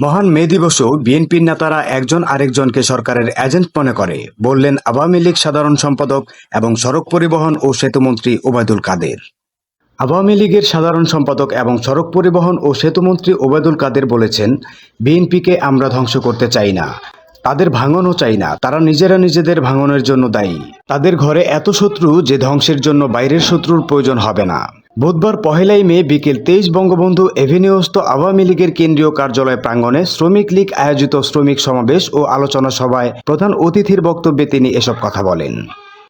মহান মে দিবসেও বিএনপির নেতারা একজন আরেকজনকে সরকারের এজেন্ট মনে করে, বললেন আওয়ামী লীগ সাধারণ সম্পাদক এবং সড়ক পরিবহন ও সেতুমন্ত্রী ওবায়দুল কাদের। আওয়ামী লীগের সাধারণ সম্পাদক এবং সড়ক পরিবহন ও সেতুমন্ত্রী ওবায়দুল কাদের বলেছেন, বিএনপিকে আমরা ধ্বংস করতে চাই না। তাদের ভাঙনও চাই না, তারা নিজেরা নিজেদের ভাঙনের জন্য দায়ী। তাদের ঘরে এত শত্রু যে ধ্বংসের জন্য বাইরের শত্রুর প্রয়োজন হবে না। বুধবার পহেলাই মে বিকেল তেইশ বঙ্গবন্ধু এভিনিউস্থ আওয়ামী লীগের কেন্দ্রীয় কার্যালয় প্রাঙ্গণে শ্রমিক লীগ আয়োজিত শ্রমিক সমাবেশ ও আলোচনা সভায় প্রধান অতিথির বক্তব্যে তিনি এসব কথা বলেন।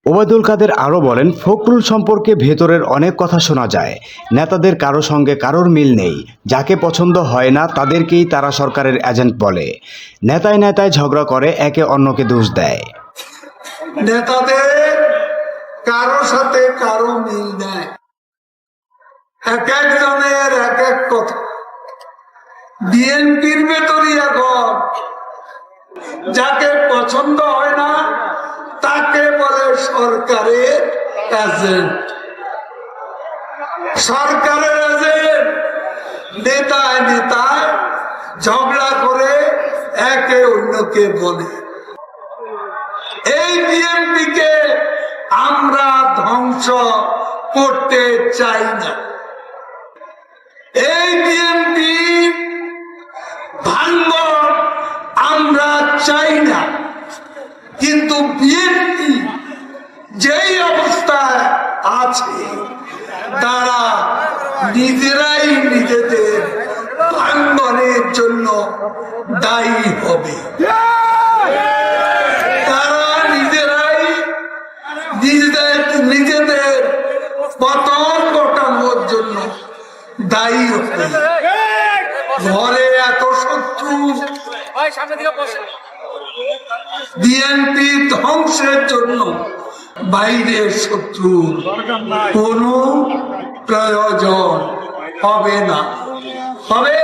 ওবায়দুল কাদের আরও বলেন, ফখরুল সম্পর্কে ভেতরের অনেক কথা শোনা যায়। নেতাদের কারও সঙ্গে কারোর মিল নেই। যাকে পছন্দ হয় না, তাদেরকেই তারা সরকারের এজেন্ট বলে। নেতায় নেতায় ঝগড়া করে, একে অন্যকে দোষ দেয়। নেতাদের কারও সাথে কারও মিল নেই। এক একজনের এক এক কথা। বিএনপির ভেতরই এখন যাকে পছন্দ হয় না, তাকে বলে সরকারের এজেন্ট সরকারের এজেন্ট নেতায় নেতায় ঝগড়া করে একে অন্যকে বলে। এই বিএনপিকে আমরা ধ্বংস করতে চাই না। এই বিএনপি ভাঙ্গ আমরা চাই না। কিন্তু বিএনপি যেই অবস্থায় আছে, তারা নিজেরাই নিজেদের ভাঙ্গনের জন্য দায়ী হবে তারা নিজেরাই নিজেদের নিজেদের পতন ঘটানোর জন্য হবে। ঘরে এত শত্রু। বিএনপি ধ্বংসের জন্য বাইরের শত্রু কোনো প্রয়োজন হবে না। হবে?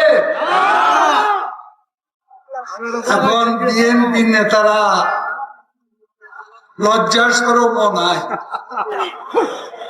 এখন বিএনপি নেতারা লজ্জা সরম নাই।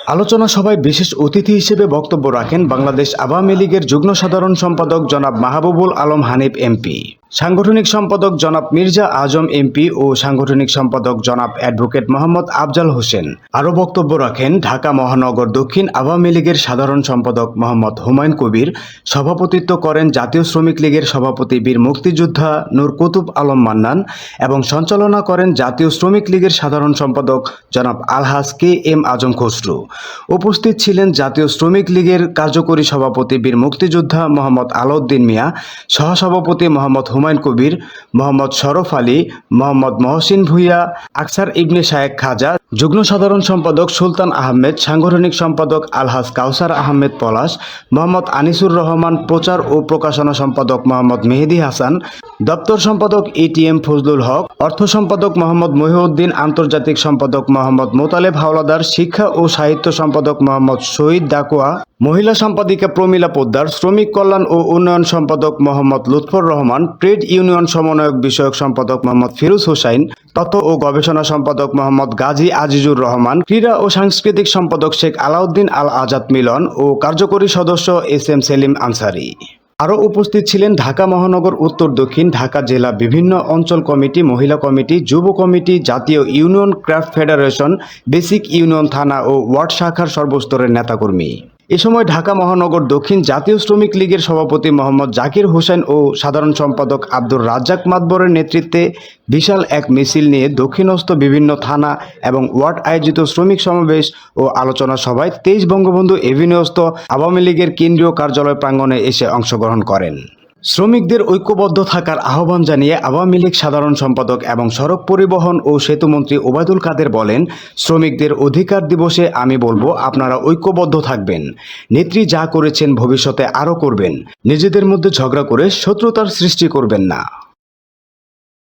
আলোচনা সভায় বিশেষ অতিথি হিসেবে বক্তব্য রাখেন বাংলাদেশ আওয়ামী লীগের যুগ্ম সাধারণ সম্পাদক জনাব মাহবুবুল আলম হানিফ এমপি। সাংগঠনিক সম্পাদক জনাব মির্জা আজম এমপি ও সাংগঠনিক সম্পাদক জনাব অ্যাডভোকেট মোহাম্মদ আফজাল হোসেন। আরও বক্তব্য রাখেন ঢাকা মহানগর দক্ষিণ আওয়ামী লীগের সাধারণ সম্পাদক মোহাম্মদ হুমায়ুন কবির। সভাপতিত্ব করেন জাতীয় শ্রমিক লীগের সভাপতি বীর মুক্তিযোদ্ধা নূর কুতুব আলম মান্নান এবং সঞ্চালনা করেন জাতীয় শ্রমিক লীগের সাধারণ সম্পাদক জনাব আলহাজ কে এম আজম খসরু। উপস্থিত ছিলেন জাতীয় শ্রমিক লীগের কার্যকরী সভাপতি বীর মুক্তিযোদ্ধা মোহাম্মদ আলাউদ্দিন মিয়া, সহসভাপতি মোহাম্মদ হুমায়ুন কবির, মোহাম্মদ শরফ আলী, মোহাম্মদ মহসিন ভুইয়া, আকসার ইবনে শায়েক খাজা, যুগ্ম সাধারণ সম্পাদক সুলতান আহমেদ, সাংগঠনিক সম্পাদক আলহাজ কাউসার আহমেদ পলাশ, মোহাম্মদ আনিসুর রহমান প্রচার ও প্রকাশনা সম্পাদক মোহাম্মদ মেহেদি হাসান দপ্তর সম্পাদক এটিএম ফজলুল হক, অর্থ সম্পাদক মোহাম্মদ মহিউদ্দিন, আন্তর্জাতিক সম্পাদক মোহাম্মদ মোতালেব, হাওলাদার, শিক্ষা ও সাহিত্য সম্পাদক মোহাম্মদ শহীদ ডাকুয়া মহিলা সম্পাদিকা প্রমীলা পোদ্দার, শ্রমিক কল্যাণ ও উন্নয়ন সম্পাদক মোহাম্মদ লুৎফর রহমান, ট্রেড ইউনিয়ন সমন্বয়ক বিষয়ক সম্পাদক মোহাম্মদ ফিরোজ হোসাইন, তথ্য ও গবেষণা সম্পাদক মোহাম্মদ গাজী আজিজুর রহমান, ক্রীড়া ও সাংস্কৃতিক সম্পাদক শেখ আলাউদ্দিন আল আজাদ মিলন ও কার্যকরী সদস্য এস এম সেলিম আনসারি। আরও উপস্থিত ছিলেন ঢাকা মহানগর, উত্তর, দক্ষিণ ঢাকা জেলা বিভিন্ন অঞ্চল কমিটি, মহিলা কমিটি, যুব কমিটি, জাতীয় union craft federation, basic union থানা ও ওয়ার্ড শাখার সর্বস্তরের নেতাকর্মী। এ সময় ঢাকা মহানগর দক্ষিণ জাতীয় শ্রমিক লীগের সভাপতি মোহাম্মদ জাকির হোসেন ও সাধারণ সম্পাদক আব্দুর রাজ্জাক মাতবরের নেতৃত্বে বিশাল এক মিছিল নিয়ে দক্ষিণস্থ বিভিন্ন থানা এবং ওয়ার্ড আয়োজিত শ্রমিক সমাবেশ ও আলোচনা সভায় তেইশ বঙ্গবন্ধু এভিনিউস্থ আওয়ামী লীগের কেন্দ্রীয় কার্যালয় প্রাঙ্গণে এসে অংশগ্রহণ করেন। শ্রমিকদের ঐক্যবদ্ধ থাকার আহ্বান জানিয়ে আওয়ামী লীগ সাধারণ সম্পাদক এবং সড়ক পরিবহন ও সেতুমন্ত্রী ওবায়দুল কাদের বলেন, শ্রমিকদের অধিকার দিবসে আমি বলব, আপনারা ঐক্যবদ্ধ থাকবেন। নেত্রী যা করেছেন ভবিষ্যতে আরও করবেন। নিজেদের মধ্যে ঝগড়া করে শত্রুতার সৃষ্টি করবেন না।